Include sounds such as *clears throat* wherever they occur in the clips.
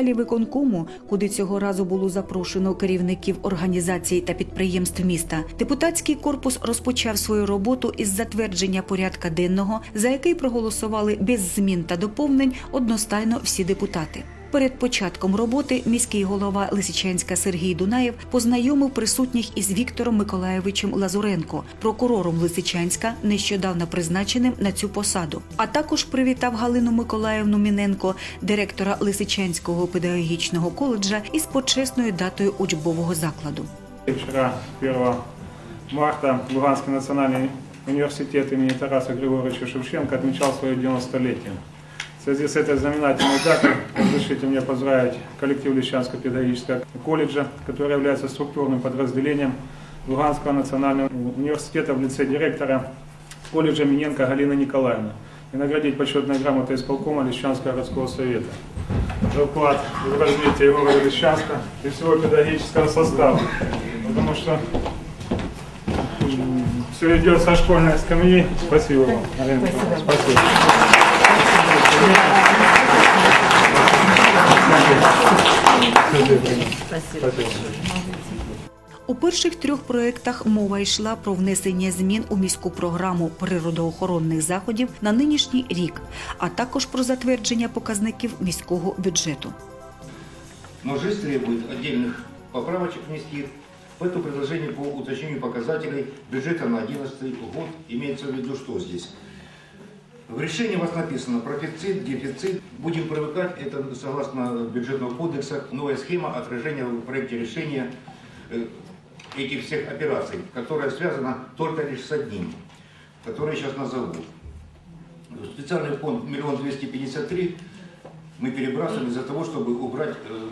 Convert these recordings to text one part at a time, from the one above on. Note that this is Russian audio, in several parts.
Залі виконкому, куди цього разу було запрошено керівників організацій та підприємств міста, депутатський корпус розпочав свою роботу із затвердження порядка денного, за який проголосували без змін та доповнень одностайно всі депутати. Перед початком роботи міський голова Лисичанська Сергій Дунаєв познайомив присутніх із Віктором Миколаєвичем Лазуренко, прокурором Лисичанська, нещодавно призначеним на цю посаду. А також привітав Галину Миколаївну Міненко, директора Лисичанського педагогічного коледжа, із почесною датою учбового закладу. Вчера, 1 марта, Луганский национальный университет имени Тараса Григорьевича Шевченко отмечал свое 90-летие. В связи с этой знаменательной датой разрешите мне поздравить коллектив Лещанского педагогического колледжа, который является структурным подразделением Луганского национального университета в лице директора колледжа Миненко Галины Николаевны и наградить почетной грамотой исполкома Лещанского городского совета за вклад в развитие города Лещанска и всего педагогического состава. Потому что все идет со школьной скамьи. Спасибо вам. Спасибо. Спасибо. У перших трьох проєктах мова йшла про внесення змін у міську програму природоохоронних заходів на нинішній рік, а також про затвердження показників міського бюджету. жизнь требует отдельных поправочек внести. Поэтому предложение по уточнению показателей бюджета на 2011 год имеется в виду, что здесь. В решении у вас написано профицит, дефицит. Будем привыкать, это согласно бюджетного кодекса, новая схема отражения в проекте решения э, этих всех операций, которая связана только лишь с одним, который я сейчас назову. Специальный фонд миллион двести пятьдесят три мы перебрасываем из-за того, чтобы убрать э,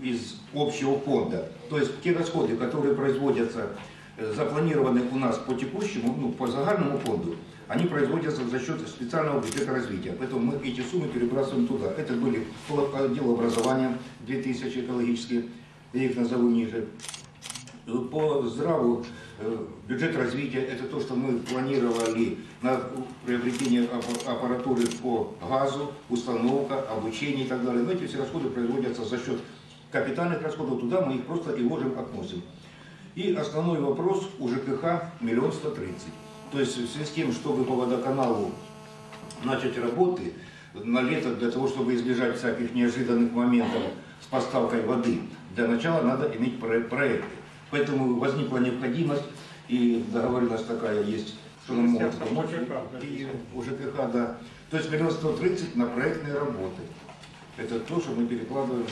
из общего фонда. То есть те расходы, которые производятся, э, запланированы у нас по текущему, ну, по загальному фонду, они производятся за счет специального бюджета развития. Поэтому мы эти суммы перебрасываем туда. Это были по отделу образования 2000 экологические, я их назову ниже. По здраву э, бюджет развития – это то, что мы планировали на приобретение аппа- аппаратуры по газу, установка, обучение и так далее. Но эти все расходы производятся за счет капитальных расходов, туда мы их просто и ложим, относим. И основной вопрос у ЖКХ миллион сто тридцать. То есть в связи с тем, чтобы по водоканалу начать работы на лето для того, чтобы избежать всяких неожиданных моментов с поставкой воды, для начала надо иметь про- проекты. Поэтому возникла необходимость и договоренность такая есть, что нам могут помочь. И у ЖКХ, да. То есть миллион сто тридцать на проектные работы. Это то, что мы перекладываем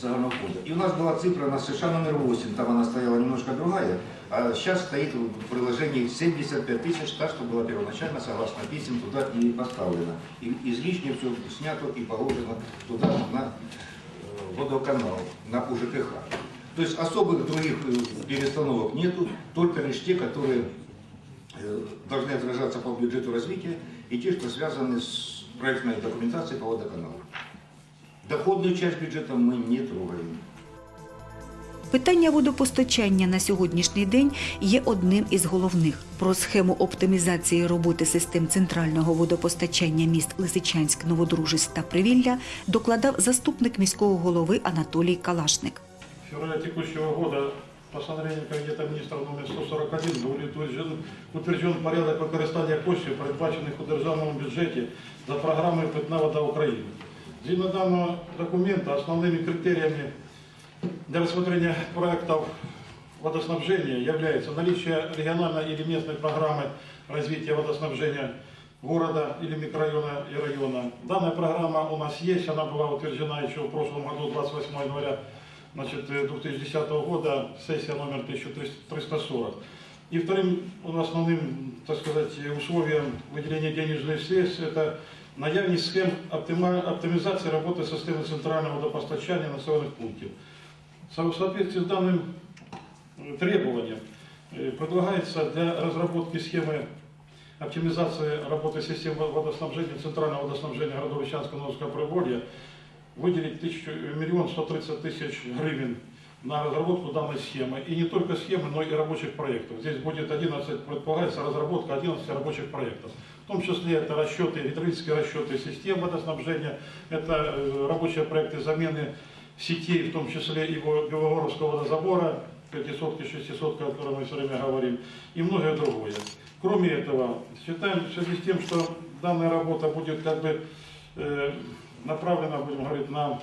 загального фонда. И у нас была цифра на США номер 8, там она стояла немножко другая, а сейчас стоит в приложении 75 тысяч, та, что была первоначально, согласно писем, туда и поставлено. И излишне все снято и положено туда, на э, водоканал, на УЖКХ. То есть особых других э, перестановок нету, только лишь те, которые э, должны отражаться по бюджету развития и те, что связаны с проектной документацией по водоканалу. Доходную часть бюджета мы не трогаем. Питання водопостачання на сьогоднішній день є одним із головних. Про схему оптимізації роботи систем центрального водопостачання міст Лисичанськ, Новодружець та Привілля докладав заступник міського голови Анатолій Калашник. В феврале текущего года постановлением Кабинета министров номер 141 был утвержден, утвержден порядок використання коштів, передбачених у державному бюджеті за програмою «Питна вода України». Згідно даного документа основними критериями для рассмотрения проектов водоснабжения является наличие региональной или местной программы развития водоснабжения города или микрорайона и района. Данная программа у нас есть, она была утверждена еще в прошлом году, 28 января значит, э, 2010 года, сессия номер 1340. И вторым основным, так сказать, условием выделения денежных средств – это наявность схем оптимизации работы системы центрального водопостачания населенных пунктов. В соответствии с данным э, требованием э, предлагается для разработки схемы оптимизации работы системы водоснабжения, центрального водоснабжения городов Ильичанска, Новского Приволья выделить тысячу, миллион сто тридцать тысяч гривен на разработку данной схемы. И не только схемы, но и рабочих проектов. Здесь будет 11, предполагается разработка 11 рабочих проектов. том числе это расчеты, гидравлические расчеты систем водоснабжения, это э, рабочие проекты замены сетей, в том числе и Го- Белогоровского водозабора, пятисотки, шестисотка, о которой мы все время говорим, и многое другое. Кроме этого, считаем в связи с тем, что данная работа будет как бы э, направлена, будем говорить, на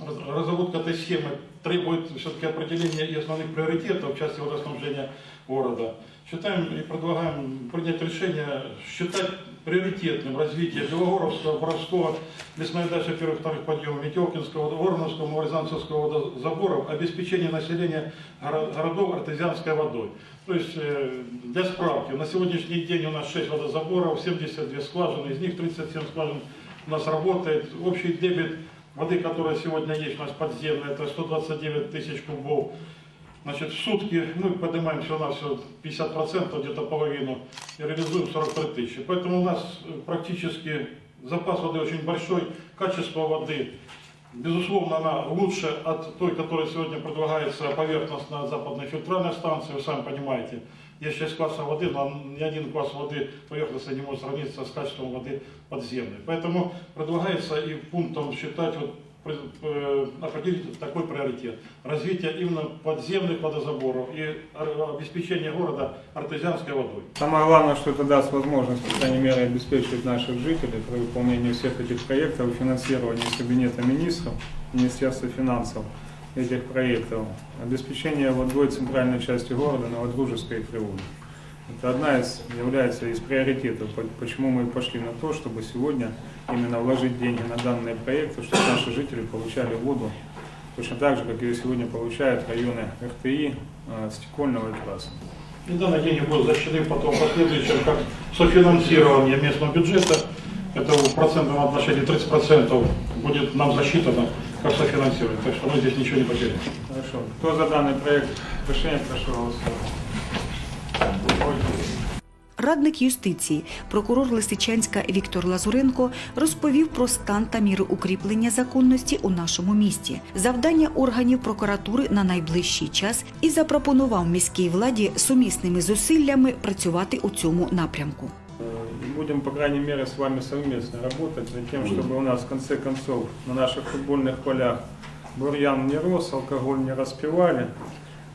раз- разработка этой схемы требует все-таки определения и основных приоритетов в части водоснабжения города. Считаем и предлагаем принять решение считать приоритетным развитие Белогоровского, Боровского, лесной дачи первых вторых подъемов, Метелкинского, Вороновского, Малорязанцевского водозаборов, обеспечение населения горо- городов артезианской водой. То есть, э, для справки, на сегодняшний день у нас 6 водозаборов, 72 скважины, из них 37 скважин у нас работает. Общий дебет воды, которая сегодня есть у нас подземная, это 129 тысяч кубов. Значит, в сутки мы поднимаемся у нас всего 50%, где-то половину, и реализуем 43 тысячи. Поэтому у нас э, практически запас воды очень большой, качество воды, безусловно, она лучше от той, которая сегодня предлагается поверхностно от западной фильтральной станции, вы сами понимаете. Есть 6 классов воды, но ни один класс воды поверхностно не может сравниться с качеством воды подземной. Поэтому предлагается и пунктом считать вот определить такой приоритет. Развитие именно подземных водозаборов и ар- обеспечение города артезианской водой. Самое главное, что это даст возможность, по крайней мере, обеспечивать наших жителей при выполнении всех этих проектов, финансировании из Кабинета министров, Министерства финансов этих проектов, обеспечение водой центральной части города, Новодружеской и Привода. Это одна из, является из приоритетов, по- почему мы пошли на то, чтобы сегодня именно вложить деньги на данные проекты, чтобы наши жители получали воду точно так же, как ее сегодня получают районы РТИ, э, Стекольного и Красного. И данные деньги будут защищены потом в последующем как софинансирование местного бюджета. Это в процентном отношении 30% будет нам засчитано как софинансирование. Так что мы здесь ничего не потеряем. Хорошо. Кто за данный проект решения прошу голосовать? Радник юстиції, прокурор Лисичанська Віктор Лазуренко розповів про стан та міри укріплення законності у нашому місті, завдання органів прокуратури на найближчий час і запропонував міській владі сумісними зусиллями працювати у цьому напрямку. И будем, по крайней мере, с вами совместно работать за тем, чтобы у нас в конце концов на наших футбольных полях бурьян не рос, алкоголь не распивали.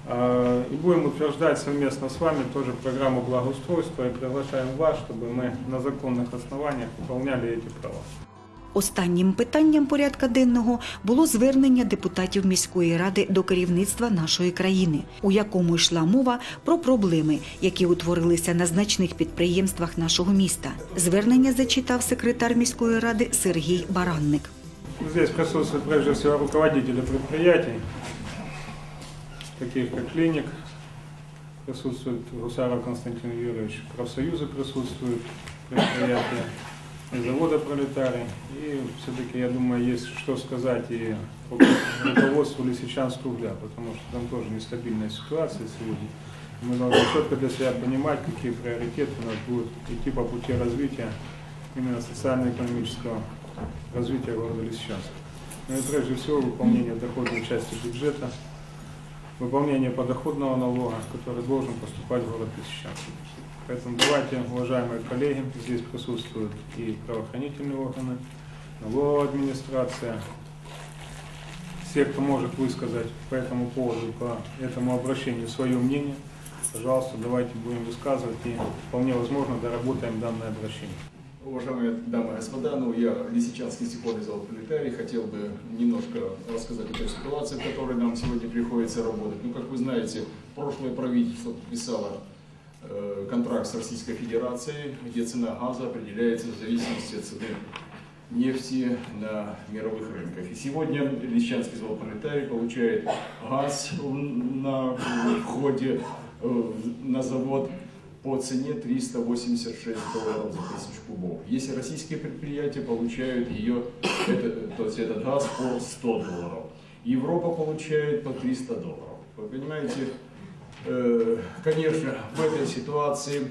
А, И будем утверждать совместно с вами тоже программу благоустройства и приглашаем вас, чтобы мы на законных основаниях выполняли эти права. Останнім питанням порядка денного було звернення депутатів міської ради до керівництва нашої країни, у якому йшла мова про проблеми, які утворилися на значних підприємствах нашого міста. Звернення зачитав секретар міської ради Сергій Баранник. Здесь присутствуют прежде всего руководители предприятий, таких как клиник, присутствует Гусаров Константин Юрьевич, профсоюзы присутствуют, предприятия, и завода пролетарий. И все-таки, я думаю, есть что сказать и руководству Лисичанского угля, потому что там тоже нестабильная ситуация сегодня. Мы должны четко для себя понимать, какие приоритеты у нас будут идти по пути развития именно социально-экономического развития города Лисичанска. Ну и прежде всего выполнение доходной части бюджета, выполнение подоходного налога, который должен поступать в город Лисичанск. Поэтому давайте, уважаемые коллеги, здесь присутствуют и правоохранительные органы, налоговая администрация, все, кто может высказать по этому поводу, по этому обращению свое мнение, пожалуйста, давайте будем высказывать и вполне возможно доработаем данное обращение. Уважаемые дамы и господа, ну, я Лисичанский стеклонный завод «Пролетарий» хотел бы немножко рассказать о той ситуации, в которой нам сегодня приходится работать. Ну, как вы знаете, прошлое правительство подписало э, контракт с Российской Федерацией, где цена газа определяется в зависимости от цены нефти на мировых рынках. И сегодня Лисичанский завод «Пролетарий» получает газ на входе э, на завод по цене 386 долларов за тысячу кубов. Если российские предприятия получают ее, это, то есть этот газ по 100 долларов, Европа получает по 300 долларов. Вы понимаете, э, конечно, в этой ситуации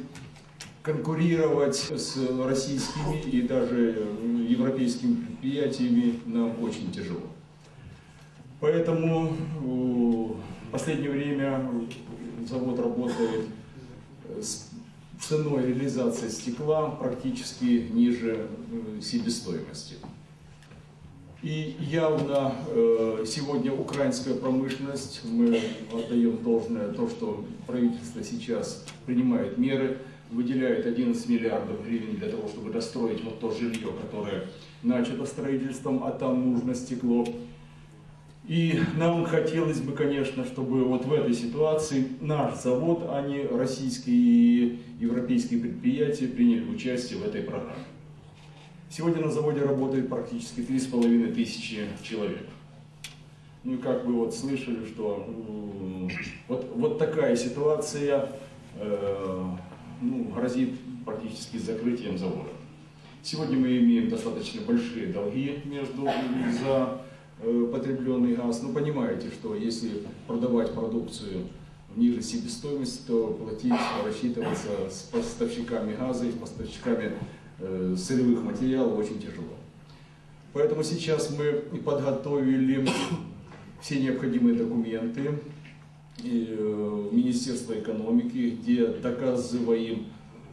конкурировать с российскими и даже э, европейскими предприятиями нам очень тяжело. Поэтому э, в последнее время завод работает ценой реализации стекла практически ниже э, себестоимости. И явно э, сегодня украинская промышленность, мы отдаем должное то, что правительство сейчас принимает меры, выделяет 11 миллиардов гривен для того, чтобы достроить вот то жилье, которое начато строительством, а там нужно стекло. И нам хотелось бы, конечно, чтобы вот в этой ситуации наш завод, а не российские и европейские предприятия приняли участие в этой программе. Сегодня на заводе работает практически 3,5 тысячи человек. Ну и как вы вот слышали, что вот, вот такая ситуация э, ну, грозит практически закрытием завода. Сегодня мы имеем достаточно большие долги между за потребленный газ. Ну, понимаете, что если продавать продукцию ниже себестоимости, то платить, рассчитываться с поставщиками газа и с поставщиками э, сырьевых материалов очень тяжело. Поэтому сейчас мы и подготовили все необходимые документы и, э, Министерства экономики, где доказываем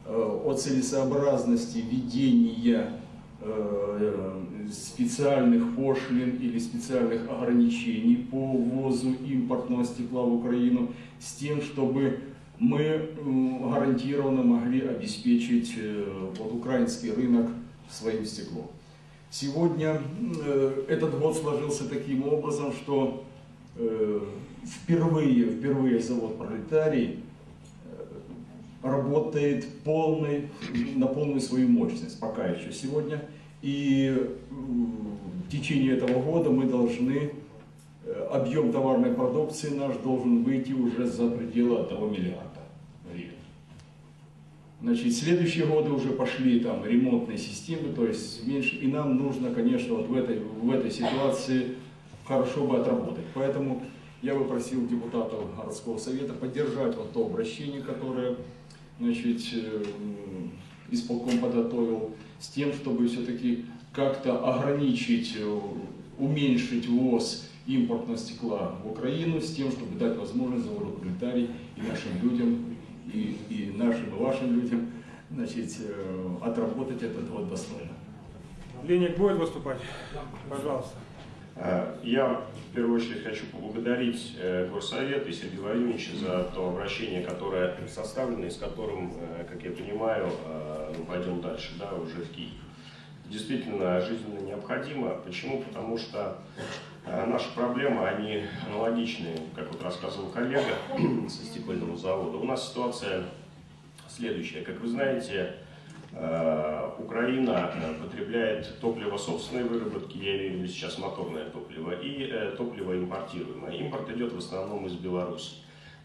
э, о целесообразности введения э, специальных пошлин или специальных ограничений по ввозу импортного стекла в Украину с тем, чтобы мы м, гарантированно могли обеспечить э, вот, украинский рынок своим стеклом. Сегодня э, этот год сложился таким образом, что э, впервые, впервые завод «Пролетарий» э, работает полный, на полную свою мощность, пока еще сегодня. И в течение этого года мы должны, э, объем товарной продукции наш должен выйти уже за пределы 1 миллиарда гривен. Значит, следующие годы уже пошли там ремонтные системы, то есть меньше. И нам нужно, конечно, вот в этой, в этой ситуации хорошо бы отработать. Поэтому я бы просил депутатов городского совета поддержать вот то обращение, которое значит, э, исполком подготовил, с тем, чтобы все-таки как-то ограничить, э, уменьшить ввоз импортного стекла в Украину, с тем, чтобы дать возможность заводу и нашим людям, и, и нашим, и вашим людям значит, э, отработать этот год достойно. Леник будет выступать? Пожалуйста. Э, Я в первую очередь хочу поблагодарить э, Горсовет и Сергея Владимировича за то обращение, которое составлено и с которым, э, как я понимаю, мы пойдем дальше, да, уже в Киев. Действительно, жизненно необходимо. Почему? Потому что наши проблемы, они аналогичны, как вот рассказывал коллега *clears throat* со стекольного завода. У нас ситуация следующая. Как вы знаете, Украина э, потребляет топливо собственной выработки, я имею в виду сейчас моторное топливо, и э, топливо импортируемое. Импорт идет в основном из Беларуси.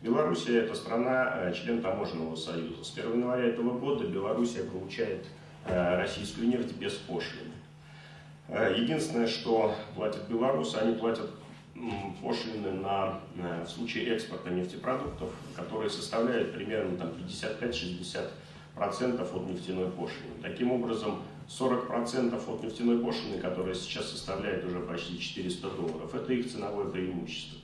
Белоруссия – это страна, э, член таможенного союза. С 1 января этого года Белоруссия получает э, российскую нефть без пошлины. Э, Единственное, что платят белорусы, они платят пошлины на, э, в случае экспорта нефтепродуктов, которые составляют примерно там, 55-60% процентов от нефтяной пошлины. Таким образом, 40% процентов от нефтяной пошлины, которая сейчас составляет уже почти 400 долларов, это их ценовое преимущество.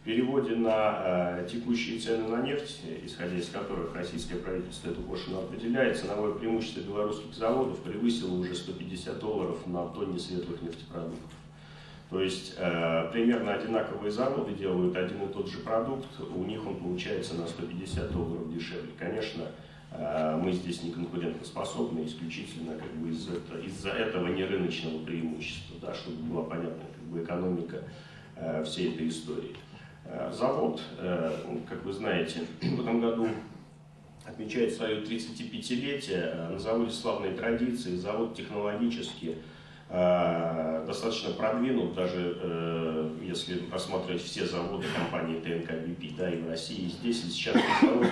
В переводе на э, текущие цены на нефть, исходя из которых российское правительство эту пошлину определяет, ценовое преимущество белорусских заводов превысило уже 150 долларов на тонне светлых нефтепродуктов. То есть э, примерно одинаковые заводы делают один и тот же продукт, у них он получается на 150 долларов дешевле. Конечно, мы здесь не конкурентоспособны исключительно как бы из это, из-за этого нерыночного преимущества, да, чтобы была понятна как бы, экономика э, всей этой истории. Э, завод, э, как вы знаете, *clears throat* в этом году отмечает свое 35-летие. Э, На заводе славные традиции, завод технологически э, достаточно продвинут, даже э, если рассматривать все заводы компании ТНК БП, да, и в России, и здесь, и сейчас завод э,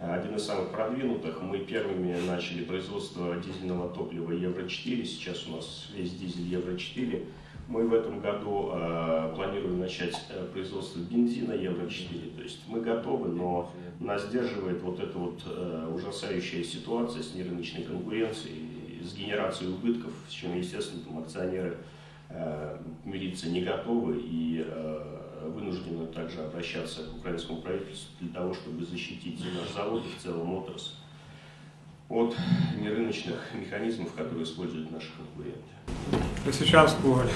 один из самых продвинутых. Мы первыми начали производство дизельного топлива Евро-4, сейчас у нас весь дизель Евро-4. Мы в этом году э, планируем начать э, производство бензина Евро-4. То есть мы готовы, но нас сдерживает вот эта вот э, ужасающая ситуация с нерыночной конкуренцией, с генерацией убытков, с чем, естественно, там, акционеры э, мириться не готовы и э, вынуждены также обращаться к украинскому правительству для того, чтобы защитить и наш завод, и в целом отрасль. от нерыночных механизмов, которые используют наши конкуренты. Лисичанск уголь.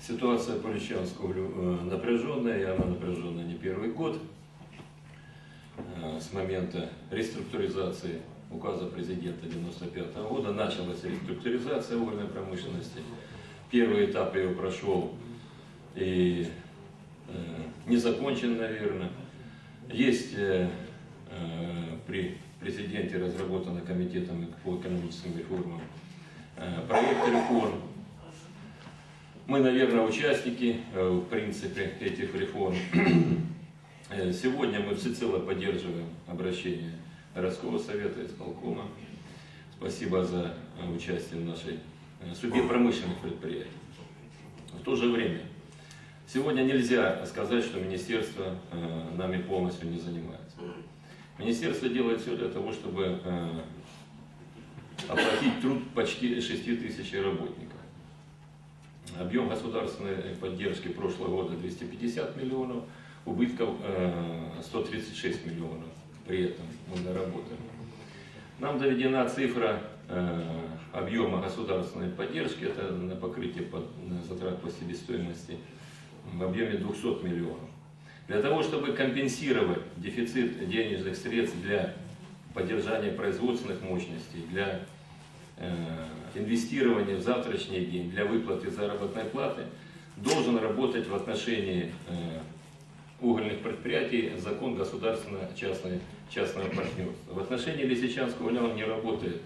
Ситуация по Личанску э, напряженная, и она напряженная не первый год. Э, С момента реструктуризации указа президента 1995 года началась реструктуризация угольной промышленности. Первый этап ее прошел и э, не закончен, наверное. Есть э, э, при президенте разработано комитетом по экономическим реформам проект реформ. Мы, наверное, участники, в принципе, этих реформ. Сегодня мы всецело поддерживаем обращение городского совета исполкома. Спасибо за участие в нашей судьбе промышленных предприятий. В то же время, сегодня нельзя сказать, что министерство э, нами полностью не занимается. Министерство делает все для того, чтобы э, оплатить труд почти 6 тысяч работников. Объем государственной поддержки прошлого года 250 миллионов, убытков э, 136 миллионов. При этом мы наработали. Нам доведена цифра э, объема государственной поддержки, это на покрытие затрат по себестоимости в объеме 200 миллионов. Для того, чтобы компенсировать дефицит денежных средств для поддержания производственных мощностей, для э, инвестирования в завтрашний день, для выплаты заработной платы, должен работать в отношении э, угольных предприятий закон государственно-частного частного партнерства. В отношении Лисичанского угля он не работает.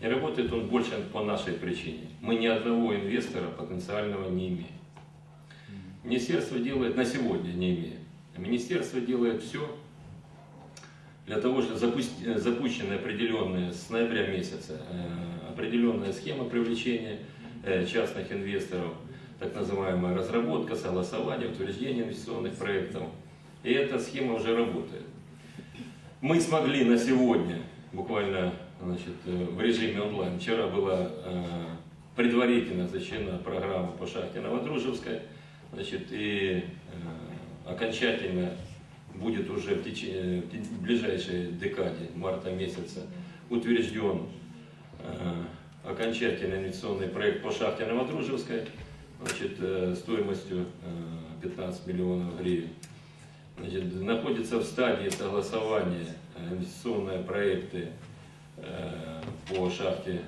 Не работает он больше по нашей причине. Мы ни одного инвестора потенциального не имеем. Министерство делает, на сегодня не имеем. Министерство делает все для того, чтобы запусти- запущены определенные с ноября месяца э, определенная схема привлечения э, частных инвесторов, так называемая разработка, согласование, утверждение инвестиционных проектов. И эта схема уже работает. Мы смогли на сегодня, буквально значит, э, в режиме онлайн, вчера была э, предварительно зачтена программа по шахте Новодружевской, значит, и э, окончательно будет уже в, течение, в ближайшей декаде, марта месяца, утвержден э, окончательный инвестиционный проект по шахте Новодружевской, значит, э, стоимостью э, 15 миллионов гривен. Значит, находится в стадии согласования э, инвестиционные проекты э, по шахте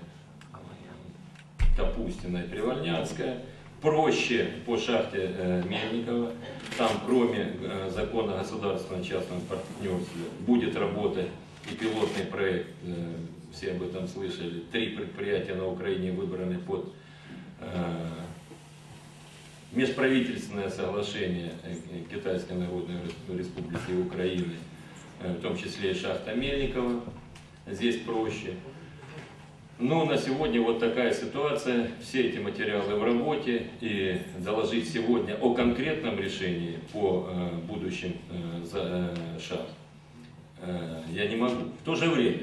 Капустина и Привольнянская. Проще по шахте э, Мельникова. Там, кроме э, закона о государственном частном партнерстве, будет работать и пилотный проект. э, все об этом слышали. Три предприятия на Украине выбраны под межправительственное соглашение Китайской Народной Рес- Республики и Украины, в том числе и шахта Мельникова. Здесь проще. Ну, на сегодня вот такая ситуация. Все эти материалы в работе. И доложить сегодня о конкретном решении по э, будущим э, за, э, шахт э, я не могу. В то же время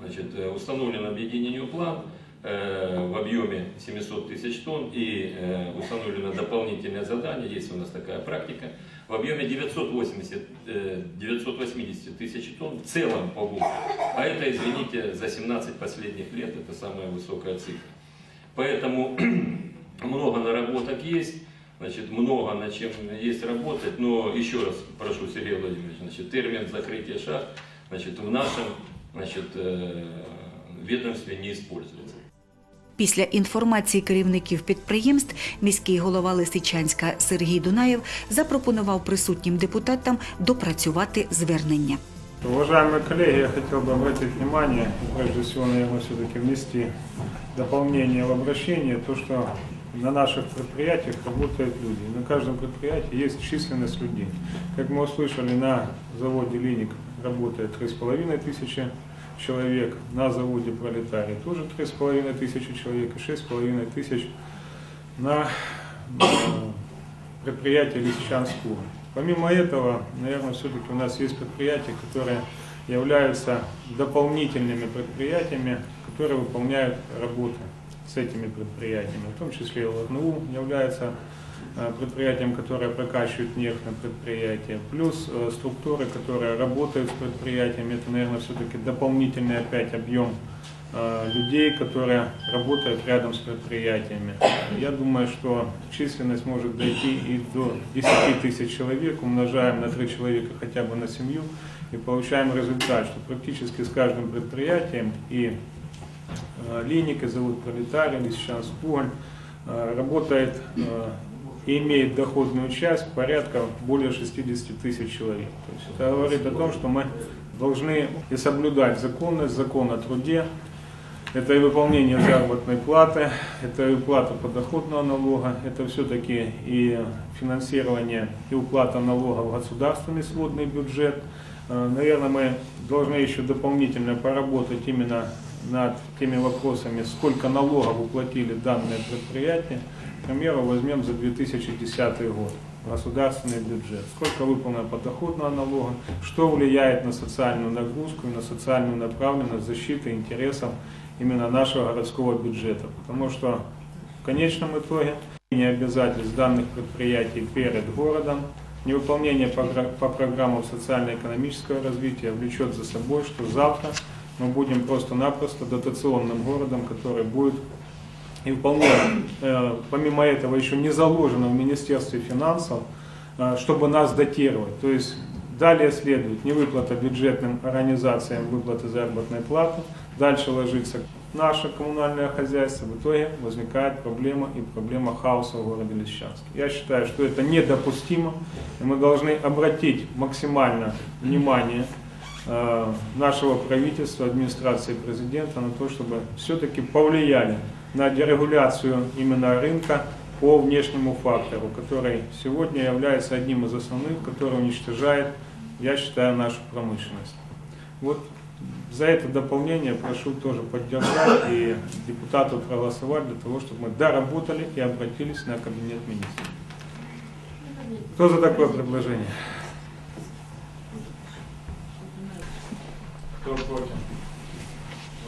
значит, э, установлен объединению план э, в объеме 700 тысяч тонн и э, установлено дополнительное задание, есть у нас такая практика, в объеме 980, э, 980 тысяч тонн в целом по году. А это, извините, за 17 последних лет это самая высокая цифра. Поэтому *clears throat* много наработок есть, значит, много над чем есть работать, но еще раз прошу, Сергей Владимирович, значит, термин закрытия шахт значит, в нашем значит, э, ведомстве не используется. Після інформації керівників підприємств міський голова Лисичанська Сергій Дунаєв запропонував присутнім депутатам допрацювати звернення. Уважаемые коллеги, я хотел бы обратить внимание, и прежде всего, наверное, все-таки внести дополнение в обращение, то, что на наших предприятиях работают люди. И на каждом предприятии есть численность людей. Как мы услышали, на заводе «Линик» работает 3,5 тысячи человек, на заводе «Пролетарий» тоже 3,5 тысячи человек и 6,5 тысяч на предприятие Лисичанску. Помимо этого, наверное, все-таки у нас есть предприятия, которые являются дополнительными предприятиями, которые выполняют работы с этими предприятиями, в том числе ЛНУ является э, предприятием, которое прокачивает нефть на предприятие, плюс э, структуры, которые работают с предприятиями, это, наверное, все-таки дополнительный опять объем э, людей, которые работают рядом с предприятиями. Я думаю, что численность может дойти и до 10 тысяч человек, умножаем на 3 человека хотя бы на семью, и получаем результат, что практически с каждым предприятием и Линик, и зовут Пролетарий, Лисичанск Уголь, э, работает и имеет доходную часть порядка более 60 тысяч человек. То есть это говорит о том, что мы должны и соблюдать законность, закон о труде, это и выполнение заработной платы, это и уплата подоходного налога, это все-таки и финансирование и уплата налога в государственный сводный бюджет. Э, Наверное, мы должны еще дополнительно поработать именно над теми вопросами, сколько налогов уплатили данные предприятия. К примеру, возьмем за 2010 год. Государственный бюджет, сколько выполнено подоходного налога, что влияет на социальную нагрузку и на социальную направленность защиты интересов именно нашего городского бюджета. Потому что в конечном итоге не обязательств данных предприятий перед городом, невыполнение програ- по программам социально-экономического развития влечет за собой, что завтра мы будем просто-напросто дотационным городом, который будет и вполне, э, помимо этого, еще не заложено в Министерстве финансов, э, чтобы нас датировать. То есть далее следует невыплата бюджетным организациям выплаты заработной платы, дальше ложится наше коммунальное хозяйство, в итоге возникает проблема и проблема хаоса в городе Лисичанске. Я считаю, что это недопустимо, и мы должны обратить максимально внимание э, нашего правительства, администрации президента на то, чтобы все-таки повлияли на дерегуляцию именно рынка по внешнему фактору, который сегодня является одним из основных, который уничтожает, я считаю, нашу промышленность. Вот за это дополнение прошу тоже поддержать и депутатов проголосовать для того, чтобы мы доработали и обратились на кабинет министров. Кто за такое предложение? Кто против?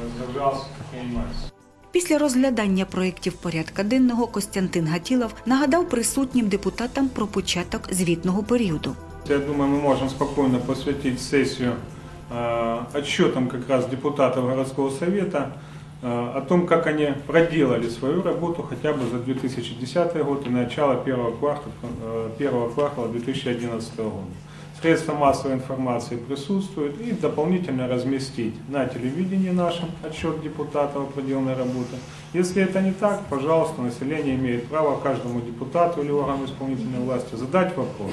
Воздержался? Принимается. Після розглядання проєктів порядка денного Костянтин Гатілов нагадав присутнім депутатам про початок звітного періоду. Я думаю, мы можем спокойно посвятить сессию э, отчетам как раз депутатов городского совета э, о том, как они проделали свою работу хотя бы за 2010 год и начало первого квартала, э, первого квартала 2011 года. Средства массовой информации присутствуют и дополнительно разместить на телевидении нашем отчет депутатов о проделанной работе. Если это не так, пожалуйста, население имеет право каждому депутату или органу исполнительной власти задать вопрос,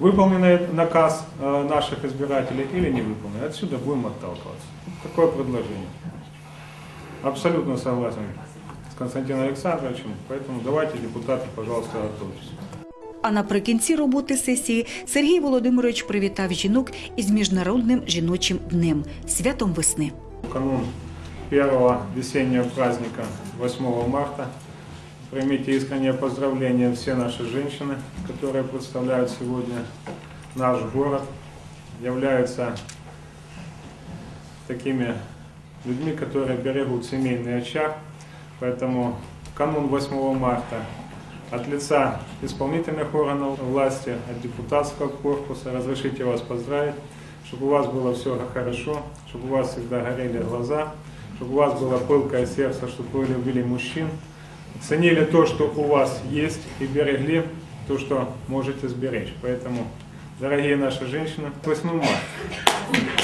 выполнен наказ э, наших избирателей или не выполнен. Отсюда будем отталкиваться. Такое предложение. Абсолютно согласен с Константином Александровичем, поэтому давайте, депутаты, пожалуйста, готовьтесь. А наприкінці роботи сесії Сергій Володимирович привітав жінок із Міжнародним жіночим днем святом весни. В канун первого весеннего праздника 8 марта примите искреннее поздравление все наши женщины, которые представляют сегодня наш город, являются такими людьми, которые берегут семейный очаг. Поэтому в канун 8 марта от лица исполнительных органов власти, от депутатского корпуса разрешите вас поздравить, чтобы у вас было все хорошо, чтобы у вас всегда горели глаза, чтобы у вас было пылкое сердце, чтобы вы любили мужчин, ценили то, что у вас есть, и берегли то, что можете сберечь. Поэтому, дорогие наши женщины, 8 марта.